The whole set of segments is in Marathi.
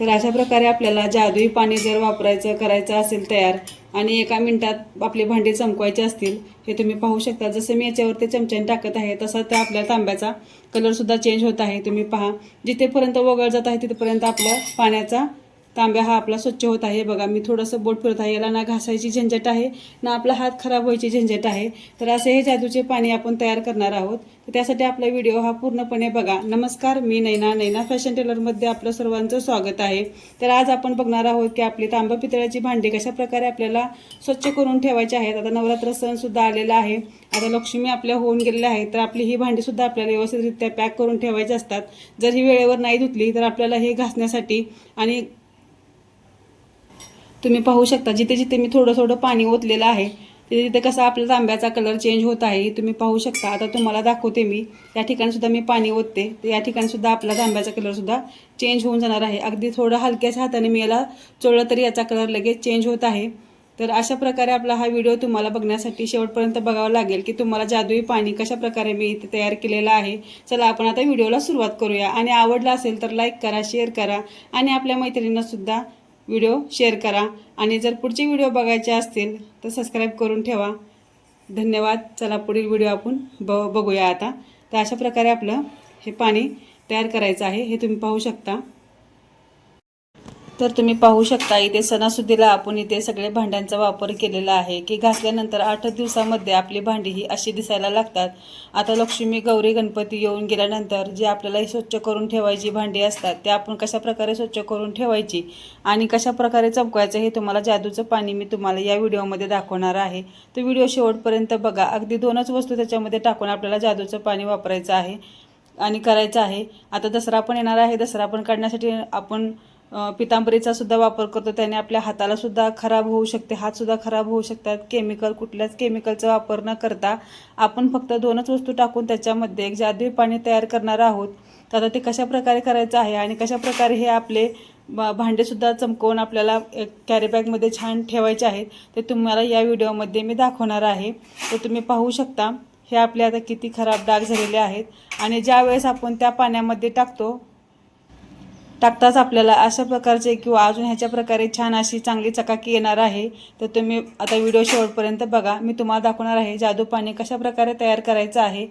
तर अशा प्रकारे आपल्याला जादुई पाणी जर वापरायचं करायचं असेल तयार आणि एका मिनटात आपली भांडी चमकवायची असतील हे तुम्ही पाहू शकता. जसं मी याच्यावरती चमच्याने टाकत आहे तसा त्या आपल्या तांब्याचा कलरसुद्धा चेंज होत आहे. तुम्ही पहा जिथेपर्यंत वगळ जात आहे तिथेपर्यंत आपलं पाण्याचा तांब्या हा आपला स्वच्छ होत आहे. बघा मी थोडंसं बोट फिरत आहे. याला ना घासायची झंझट आहे ना आपला हात खराब व्हायची झंझट आहे. तर असे हे जादूचे पाणी आपण तयार करणार आहोत. तर त्यासाठी आपला व्हिडिओ हा पूर्णपणे बघा. नमस्कार मी नैना. नैना फॅशन टेलरमध्ये आपलं सर्वांचं स्वागत आहे. तर आज आपण बघणार आहोत की आपली तांबा पितळाची भांडी कशा प्रकारे आपल्याला स्वच्छ करून ठेवायची आहेत. आता नवरात्र सणसुद्धा आलेला आहे. आता लक्ष्मी आपल्या होऊन गेलेल्या आहेत. तर आपली ही भांडीसुद्धा आपल्याला व्यवस्थितरित्या पॅक करून ठेवायची असतात. जर ही वेळेवर नाही धुतली तर आपल्याला हे घासण्यासाठी आणि तुम्ही पाहू शकता जिथे जिथे मी थोडं थोडं पाणी ओतलेलं आहे तिथे तिथे कसा आपला तांब्याचा कलर चेंज होत आहे हे तुम्ही पाहू शकता. आता तुम्हाला दाखवते मी या ठिकाणीसुद्धा मी पाणी ओतते. तर या ठिकाणीसुद्धा आपला तांब्याचा कलरसुद्धा चेंज होऊन जाणार आहे. अगदी थोडं हलक्याच्या हाताने मी याला चोळलं तरी याचा कलर लगेच चेंज होत आहे. तर अशा प्रकारे आपला हा व्हिडिओ तुम्हाला बघण्यासाठी शेवटपर्यंत बघावा लागेल की तुम्हाला जादुई पाणी कशा प्रकारे मी इथे तयार केलेलं आहे. चला आपण आता व्हिडिओला सुरुवात करूया. आणि आवडला असेल तर लाईक करा शेअर करा. आणि आपल्या मैत्रिणींनासुद्धा व्हिडिओ शेअर करा आणि जर पुढचे व्हिडिओ बघायचे असतील तर सबस्क्राईब करून ठेवा. धन्यवाद. चला पुढील व्हिडिओ आपण ब बघूया आता. तर अशा प्रकारे आपलं हे पाणी तयार करायचं आहे. हे तुम्ही पाहू शकता. तर तुम्ही पाहू शकता इथे सणासुदीला आपण इथे सगळे भांड्यांचा वापर केलेला आहे. की घासल्यानंतर आठ दिवसामध्ये आपली भांडी ही अशी दिसायला लागतात. आता लक्ष्मी गौरी गणपती येऊन गेल्यानंतर जे आपल्याला स्वच्छ करून ठेवायची भांडी असतात ते आपण कशा प्रकारे स्वच्छ करून ठेवायची आणि कशा प्रकारे हे तुम्हाला जादूचं पाणी मी तुम्हाला या व्हिडिओमध्ये दाखवणार आहे. तो व्हिडिओ शेवटपर्यंत बघा. अगदी दोनच वस्तू त्याच्यामध्ये टाकून आपल्याला जादूचं पाणी वापरायचं आहे आणि करायचं आहे. आता दसरा पण येणार आहे. दसरा पण काढण्यासाठी आपण पितांबरीचा सुद्धा वापर करतो. त्याने आपल्या हाताला सुद्धा खराब होऊ शकते. हात सुद्धा खराब होऊ शकतात. केमिकल कुठल्याच केमिकलचा वापर न करता आपण फक्त दोनच वस्तू टाकून त्याच्यामध्ये एक जादवी पाणी तयार करणार आहोत. तर आता ते कशा प्रकारे करायचं आहे आणि कशा प्रकारे हे आपले ब- भांडेसुद्धा चमकवून आपल्याला एक छान ठेवायचे आहेत ते तुम्हाला या व्हिडिओमध्ये मी दाखवणार आहे. तर तुम्ही पाहू शकता हे आपले आता किती खराब डाग झालेले आहेत. आणि ज्या वेळेस आपण त्या पाण्यामध्ये टाकतो टाकताच आपल्याला अशा प्रकारचे किंवा अजून ह्याच्या प्रकारे छान अशी चांगली चकाकी येणार आहे तर तुम्ही आता व्हिडिओ शेवटपर्यंत बघा. मी तुम्हाला दाखवणार आहे जादू पाणी कशा प्रकारे तयार करायचं आहे.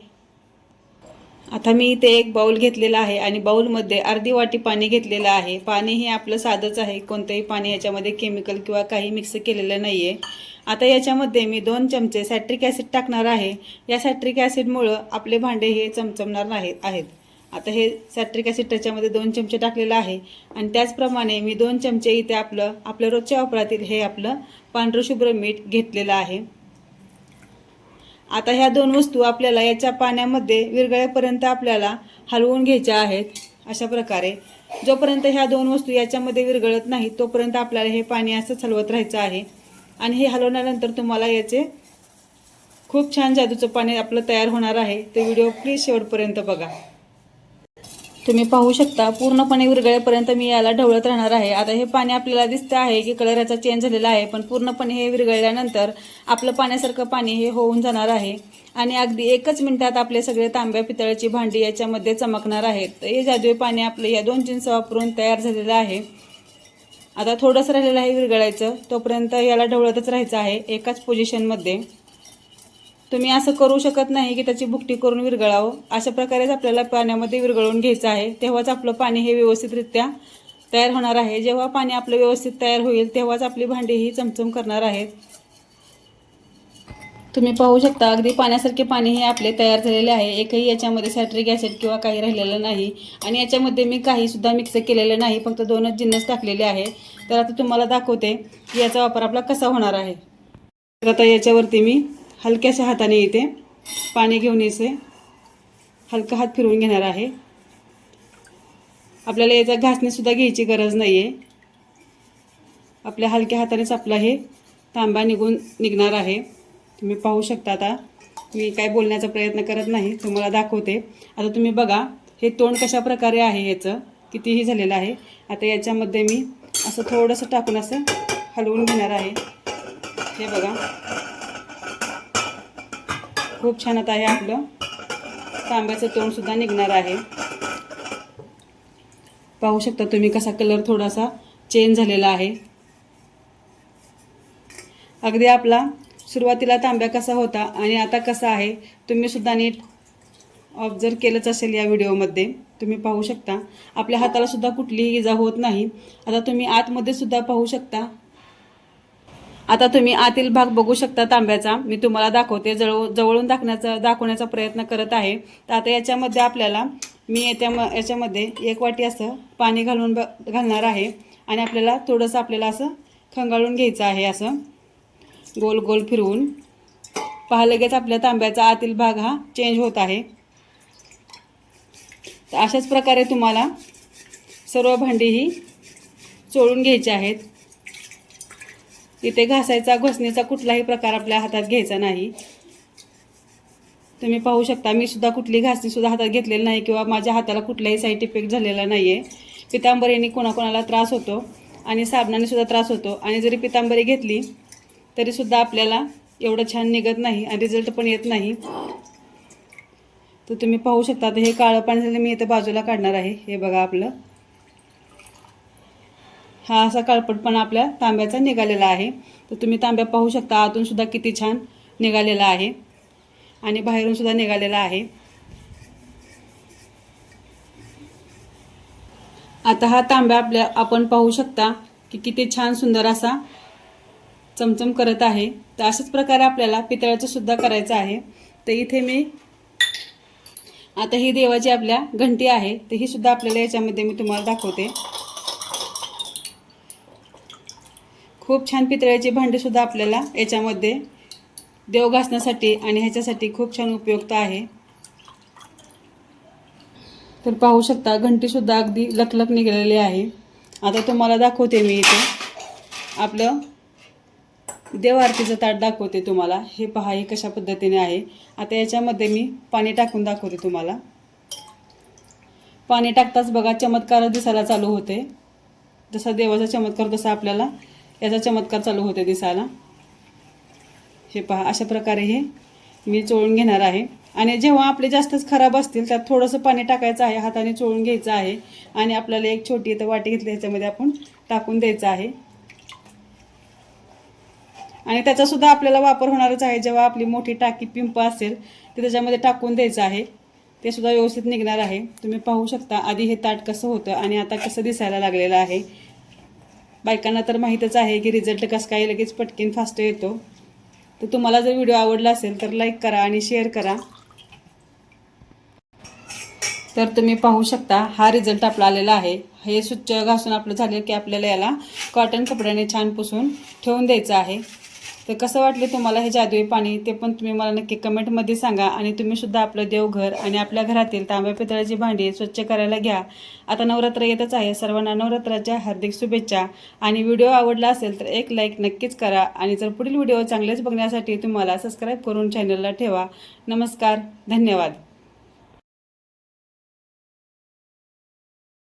आता मी इथे एक बाऊल घेतलेला आहे आणि बाऊलमध्ये अर्धी वाटी पाणी घेतलेलं आहे. पाणी हे आपलं साधंच आहे. कोणतंही पाणी याच्यामध्ये केमिकल किंवा काही मिक्स केलेलं नाही आहे आता याच्यामध्ये मी दोन चमचे सॅट्रिक ॲसिड टाकणार आहे. या सॅट्रिक ॲसिडमुळं आपले भांडे हे चमचमणार नाही आहेत. आता हे सॅट्रिक ॲसिड त्याच्यामध्ये दोन चमचे टाकलेलं आहे. आणि त्याचप्रमाणे मी दोन चमचे इथे आपलं आपल्या रोजच्या वापरातील हे आपलं पांढरशुभ्र मीठ घेतलेलं आहे. आता ह्या दोन वस्तू आपल्याला याच्या पाण्यामध्ये विरघळेपर्यंत आपल्याला हलवून घ्यायच्या आहेत. अशा प्रकारे. जोपर्यंत ह्या दोन वस्तू याच्यामध्ये विरघळत नाही तोपर्यंत आपल्याला हे पाणी असंच हलवत राहायचं आहे. आणि हे हलवल्यानंतर तुम्हाला याचे खूप छान जादूचं पाणी आपलं तयार होणार आहे. ते व्हिडिओ प्लीज शेवटपर्यंत बघा. तुम्ही पाहू शकता पूर्णपणे विरघळेपर्यंत मी याला ढवळत राहणार आहे. आता हे पाणी आपल्याला दिसतं आहे की कलर याचा चेंज झालेला आहे पण पूर्णपणे हे विरघळल्यानंतर आपलं पाण्यासारखं पाणी हे होऊन जाणार आहे. आणि अगदी एकच मिनिटात आपले सगळे तांब्या पितळाची भांडी याच्यामध्ये चमकणार आहेत. तर हे जादुई पाणी आपलं या दोन जिन्स वापरून तयार झालेलं आहे. आता थोडंसं राहिलेलं आहे विरघळायचं तोपर्यंत याला ढवळतच राहायचं आहे एकाच पोझिशनमध्ये तुम्ही असं करू शकत नाही की त्याची बुकटी करून विरघळावं. अशा प्रकारेच आपल्याला पाण्यामध्ये विरघळून घ्यायचं आहे. तेव्हाच आपलं पाणी हे व्यवस्थितरित्या तयार होणार आहे. जेव्हा पाणी आपलं व्यवस्थित तयार होईल तेव्हाच आपली भांडी ही चमचम करणार आहेत. तुम्ही पाहू शकता अगदी पाण्यासारखे पाणी हे आपले तयार झालेले आहे. एकही याच्यामध्ये सॅट्रिक ॲसिड किंवा काही राहिलेलं नाही. आणि याच्यामध्ये मी काहीसुद्धा मिक्स केलेलं नाही फक्त दोनच जिन्नस टाकलेले आहे. तर आता तुम्हाला दाखवते की याचा वापर आपला कसा होणार आहे. तर आता याच्यावरती मी हलक्याशा हाताने इथे पाणी घेऊन याचे हलका हात फिरवून घेणार आहे. आपल्याला याचा घासणीसुद्धा घ्यायची गरज नाही आहे आपल्या हलक्या हातानेच आपला हे तांबा निघून निघणार आहे. तुम्ही पाहू शकता आता. मी काय बोलण्याचा प्रयत्न करत नाही तुम्हाला दाखवते. आता तुम्ही बघा हे तोंड कशा प्रकारे आहे याचं? कितीही झालेलं आहे. आता याच्यामध्ये मी असं थोडंसं टाकून असं हलवून घेणार आहे. हे बघा. खूप छान आता आहे आपलं. तांब्याचं तोंडसुद्धा निघणार आहे. पाहू शकता तुम्ही कसा कलर थोडासा चेंज झालेला आहे. अगदी आपला सुरुवातीला तांब्या कसा होता आणि आता कसा आहे तुम्ही सुद्धा नीट ऑब्झर्व केलंच असेल या व्हिडिओमध्ये. तुम्ही पाहू शकता. आपल्या हाताला सुद्धा कुठलीही इजा होत नाही. आता तुम्ही आतमध्ये सुद्धा पाहू शकता. आता तुम्ही आतील भाग बघू शकता तांब्याचा. मी तुम्हाला दाखवते. जवळ जवळून दाखण्याचा दाखवण्याचा प्रयत्न करत आहे. तर आता याच्यामध्ये आपल्याला मी याच्या याच्यामध्ये एक वाटी असं पाणी घालून ब घालणार आहे. आणि आपल्याला थोडंसं आपल्याला असं खंगाळून घ्यायचं आहे असं. गोल गोल फिरवून. पहा लगेच आपल्या तांब्याचा आतील भाग हा चेंज होत आहे. तर अशाच प्रकारे तुम्हाला सर्व भांडी ही चोळून घ्यायची आहेत. इथे घासायचा घोसणीचा कुठलाही प्रकार आपल्या हातात घ्यायचा नाही. तुम्ही पाहू शकता मी सुद्धा कुठली घासणी सुद्धा हातात घेतलेली नाही किंवा माझ्या हाताला कुठलाही साईड इफेक्ट झालेला नाही आहे पितांबरीने कोणाकोणाला त्रास होतो आणि साबणाने सुद्धा त्रास होतो. आणि जरी पितांबरी घेतली तरीसुद्धा आपल्याला एवढं छान निघत नाही आणि रिझल्ट पण येत नाही. तर तुम्ही पाहू शकता तर हे काळं पाणी झालं मी इथं बाजूला काढणार आहे. हे बघा आपलं. हा असा काळपटपणा आपल्या तांब्याचा निघालेला आहे. तर तुम्ही तांब्या पाहू शकता आतूनसुद्धा किती छान निघालेला आहे. आणि बाहेरून सुद्धा निघालेला आहे. आता हा तांब्या आपल्या आपण पाहू शकता की किती छान सुंदर असा चमचम करत आहे. तर अशाच प्रकारे आपल्याला पितळ्याचं सुद्धा करायचं आहे. तर इथे मी आता ही देवाची आपल्या घंटी आहे. तर ही सुद्धा आपल्याला याच्यामध्ये मी तुम्हाला दाखवते. खूप छान पितळ्याची भांडीसुद्धा आपल्याला याच्यामध्ये देव घासण्यासाठी आणि ह्याच्यासाठी खूप छान उपयुक्त आहे. तर पाहू शकता घंटीसुद्धा अगदी लखलख निघालेली आहे. आता तुम्हाला दाखवते मी इथे. आपलं देव आरतीचं ताट दाखवते तुम्हाला. हे पहा हे कशा पद्धतीने आहे. आता याच्यामध्ये मी पाणी टाकून दाखवते तुम्हाला. पाणी टाकताच बघा चमत्कार दिसायला चालू होते. जसा देवाचा चमत्कार तसा आपल्याला याचा चमत्कार चालू होते दिसायला. हे पहा अशा प्रकारे हे मी चोळून घेणार आहे. आणि जेव्हा आपले जास्तच खराब असतील त्यात थोडंसं पाणी टाकायचं आहे हाताने चोळून घ्यायचं आहे. आणि आपल्याला एक छोटी इथं वाटी घेतली ह्याच्यामध्ये आपण टाकून द्यायचं आहे. आणि त्याचासुद्धा आपल्याला वापर होणारच आहे. जेव्हा आपली मोठी टाकी पिंप असेल ते त्याच्यामध्ये टाकून द्यायचं आहे. ते सुद्धा व्यवस्थित निघणार आहे. तुम्ही पाहू शकता आधी हे ताट कसं होतं आणि आता कसं दिसायला लागलेलं आहे. बायकांना तर माहीतच आहे की रिझल्ट कसं काय लगेच पटकीन फास्ट येतो. तर तुम्हाला जर व्हिडिओ आवडला असेल तर लाईक करा आणि शेअर करा. तर तुम्ही पाहू शकता हा रिझल्ट आपला आलेला आहे. हे स्वच्छ घासून आपलं झालं की आपल्याला याला कॉटन कपड्याने छान पुसून ठेवून द्यायचं आहे. तर कसं वाटले तुम्हाला हे जादुई पाणी? ते पण तुम्ही मला नक्की कमेंटमध्ये सांगा. आणि तुम्ही सुद्धा आपलं देवघर आणि आपल्या घरातील तांब्या पितळाची भांडी स्वच्छ करायला घ्या. आता नवरात्र येतच आहे. सर्वांना नवरात्राच्या हार्दिक शुभेच्छा. आणि व्हिडिओ आवडला असेल तर एक लाईक नक्कीच करा. आणि जर पुढील व्हिडिओ चांगलेच बघण्यासाठी तुम्हाला सबस्क्राईब करून चॅनलला ठेवा. नमस्कार. धन्यवाद.